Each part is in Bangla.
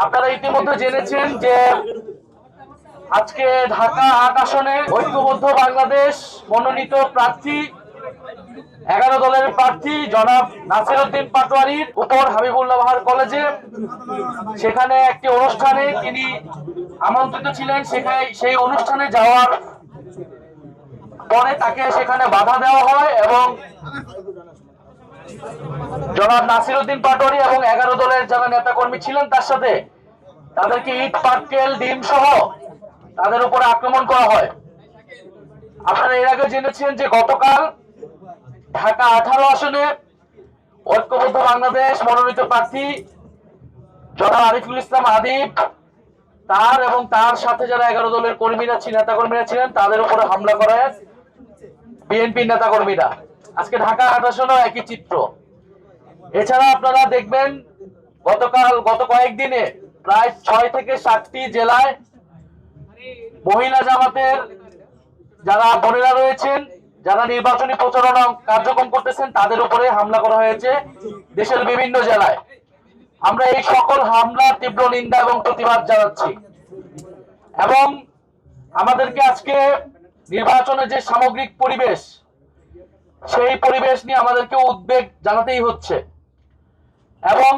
আপনারা ইতিমধ্যে জেনেছেন যে আজকে ঢাকা আট আসনে ঐক্যবদ্ধ বাংলাদেশ মনোনীত প্রার্থী, এগারো দলের প্রার্থী জনাব নাসিরউদ্দিন পাটোয়ারির উপর হাবিবুল্লাহ কলেজে। সেখানে একটি অনুষ্ঠানে তিনি আমন্ত্রিত ছিলেন, সেখানে সেই অনুষ্ঠানে যাওয়ার পরে তাকে সেখানে বাধা দেওয়া হয় এবং জনাব নাসিরউদ্দিন পাটোয়ারি এবং এগারো দলের যারা নেতাকর্মী ছিলেন তার সাথে তাদেরকে ইট, পাটকেল, ডিম সহ তাদের উপরে আক্রমণ করা হয়। আপনারা এর আগে জেনেছেন যে গতকাল ঢাকা আঠারো আসনে ঐক্যবদ্ধ বাংলাদেশ মনোনীত প্রার্থী জনাব আরিফুল ইসলাম আদিব, তার এবং তার সাথে যারা এগারো দলের কর্মীরা নেতা কর্মীরা ছিলেন, তাদের উপরে হামলা করে বিএনপির নেতা কর্মীরা আজকে ঢাকা আট আসনেও একই চিত্র। এছাড়া আপনারা দেখবেন, গতকাল, গত কয়েকদিনে প্রায় ছয় থেকে সাতটি জেলায় মহিলা জামাতের যারা বোনেরা রয়েছেন, যারা নির্বাচনী প্রচারণা কার্যক্রম করতেছেন, তাদের উপরে হামলা করা হয়েছে দেশের বিভিন্ন জেলায়। আমরা এই সকল হামলার তীব্র নিন্দা এবং প্রতিবাদ জানাচ্ছি। এবং আমাদেরকে আজকে নির্বাচনের যে সামগ্রিক পরিবেশ সেই পরিবেশ নিয়ে আমাদেরকে উদ্বেগ জানাতেই হচ্ছে। এবং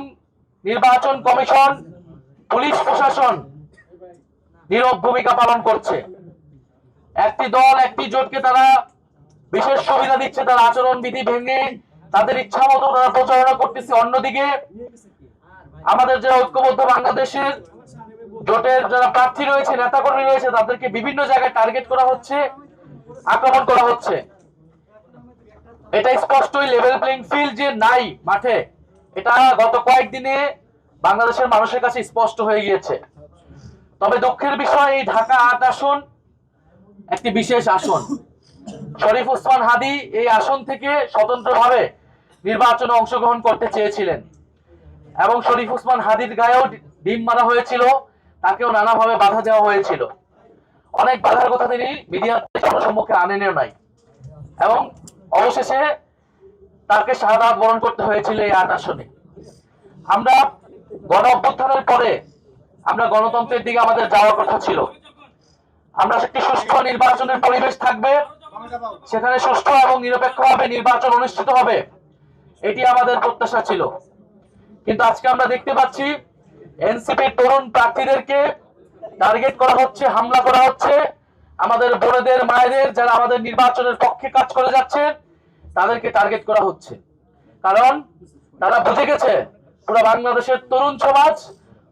নির্বাচন কমিশন, পুলিশ প্রশাসন নীরব ভূমিকা পালন করছে। একটি দল, একটি জোটকে তারা বিশেষ সুবিধা দিচ্ছে, তার আচরণ বিধি ভেঙে তাদের ইচ্ছা মতো তারা প্রচারণা করতেছে। অন্যদিকে, আমাদের যে ঐক্যবদ্ধ বাংলাদেশের জোটের যারা প্রার্থী রয়েছে, নেতাকর্মী রয়েছে, তাদেরকে বিভিন্ন জায়গায় টার্গেট করা হচ্ছে, আক্রমণ করা হচ্ছে। এটা স্পষ্টই লেভেল প্লেইং ফিল্ড যে নাই মাঠে, এটা গত কয়েকদিনে বাংলাদেশের মানুষের কাছে স্পষ্ট হয়ে গিয়েছে। তবে দুঃখের বিষয়, এই ঢাকা আট আসন একটি বিশেষ আসন। শরীফ ওসমান হাদি এই আসন থেকে স্বতন্ত্রভাবে নির্বাচনে অংশগ্রহণ করতে চেয়েছিলেন। এবং শরীফ ওসমান হাদির গায়েও ডিম মারা হয়েছিল, তাকেও নানাভাবে বাধা দেওয়া হয়েছিল। অনেক বাধার কথা তিনি মিডিয়ার জনসম্মুখে আনেনও নাই। এবং অবশেষে তাকে শাহাদাত বরণ করতে হয়েছিল এই আট আসনে। আমরা গণ অভ্যুত্থানের পরে আমরা গণতন্ত্রের দিকে আমাদের যাওয়ার কথা ছিল। আমরা একটি সুষ্ঠু নির্বাচনের পরিবেশ থাকবে। সেখানে সুষ্ঠু এবং নিরপেক্ষভাবে নির্বাচন অনুষ্ঠিত হবে। এটি আমাদের প্রত্যাশা ছিল। কিন্তু আজকে আমরা দেখতে পাচ্ছি এনসিপির তরুণ প্রার্থীদেরকে টার্গেট করা হচ্ছে, হামলা করা হচ্ছে। আমাদের বোনেদের, মায়েদের যারা আমাদের নির্বাচনের পক্ষে কাজ করে যাচ্ছেন তাদেরকে টার্গেট করা হচ্ছে। কারণ তারা বুঝে গেছে, পুরো বাংলাদেশের তরুণ সমাজ,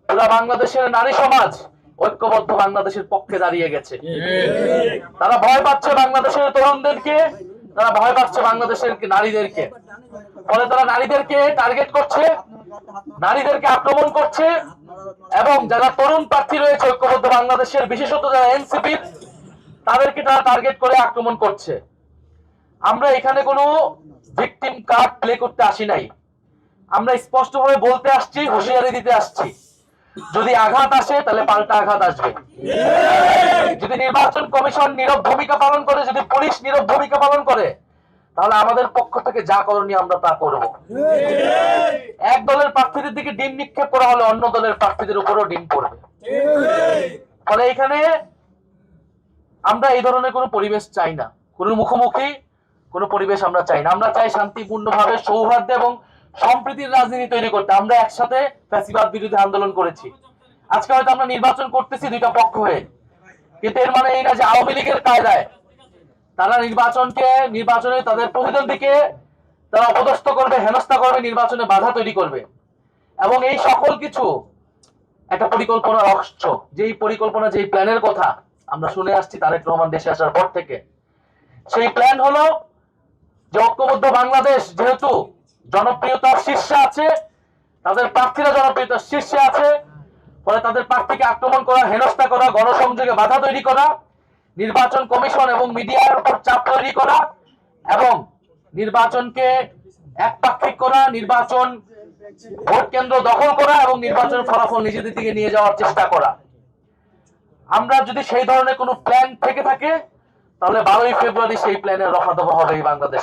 পুরো বাংলাদেশের নারী সমাজ ঐক্যবদ্ধ বাংলাদেশের পক্ষে দাঁড়িয়ে গেছে। তারা ভয় পাচ্ছে বাংলাদেশের তরুণদেরকে, তারা ভয় পাচ্ছে বাংলাদেশের নারীদেরকে। ফলে তারা নারীদেরকে টার্গেট করছে, নারীদেরকে আক্রমণ করছে, এবং যারা তরুণ প্রার্থী রয়েছে ঐক্যবদ্ধ বাংলাদেশের, বিশেষত যারা এনসিপি তাদেরকে তারা টার্গেট করে আক্রমণ করছে। আমরা এখানে কোনো ভিকটিম কার্ড প্লে করতে আসি নাই। আমরা স্পষ্টভাবে বলতে আসছি, হুঁশিয়ারি দিতে আসছি। যদি আঘাত আসে, তাহলে পাল্টা আঘাত আসবে। যদি নির্বাচন কমিশন নীরব ভূমিকা পালন করে, যদি পুলিশ নীরব ভূমিকা পালন করে, তাহলে আমাদের পক্ষ থেকে যা করণীয় আমরা তা করব। এক দলের প্রার্থীদের দিকে ডিম নিক্ষেপ করা হলে অন্য দলের প্রার্থীদের উপরও ডিম পড়বে। ফলে এখানে আমরা এই ধরনের কোনো পরিবেশ চাই না। কোনো মুখোমুখি কোনো পরিবেশ আমরা চাই না। আমরা চাই শান্তিপূর্ণভাবে, সৌহার্দ্য এবং সম্প্রীতির রাজনীতি তৈরি করতে। আমরা একসাথে ফ্যাসিবাদ বিরোধী আন্দোলন করেছি। আজকে হয়তো আমরা নির্বাচন করতেছি দুইটা পক্ষ হয়ে। কিন্তু এর মানে এই না যে আওয়ামী লীগের কায়দায় তারা নির্বাচনকে, নির্বাচনে তাদের প্রতিদ্বন্দ্বীকে তারা অপদস্থ করবে, হেনস্থা করবে, নির্বাচনে বাধা তৈরি করবে। এবং এই সকল কিছু একটা পরিকল্পনার অংশ যেই পরিকল্পনা, যেই প্ল্যানের কথা আমরা শুনে আসছি তারেক রহমান দেশে আসার পর থেকে। সেই প্ল্যান হলো যে ঐক্যবদ্ধ বাংলাদেশ যেহেতু জনপ্রিয়তার শীর্ষে আছে, তাদের প্রার্থীরা জনপ্রিয়তার শীর্ষে আছে, ফলে তাদের প্রার্থীকে আক্রমণ করা, হেনস্থা করা, গণসংযোগে বাধা তৈরি করা, নির্বাচন কমিশন এবং মিডিয়ার উপর চাপ তৈরি করা এবং নির্বাচনকে একপাক্ষিক করা, নির্বাচন ভোট কেন্দ্র দখল করা এবং নির্বাচন ফলাফল নিজেদের দিকে নিয়ে যাওয়ার চেষ্টা করা। আমরা যদি সেই ধরনের কোনো প্ল্যান থেকে থাকে, তাহলে বারোই ফেব্রুয়ারি সেই প্ল্যানের রফা দফা হবে এই বাংলাদেশ।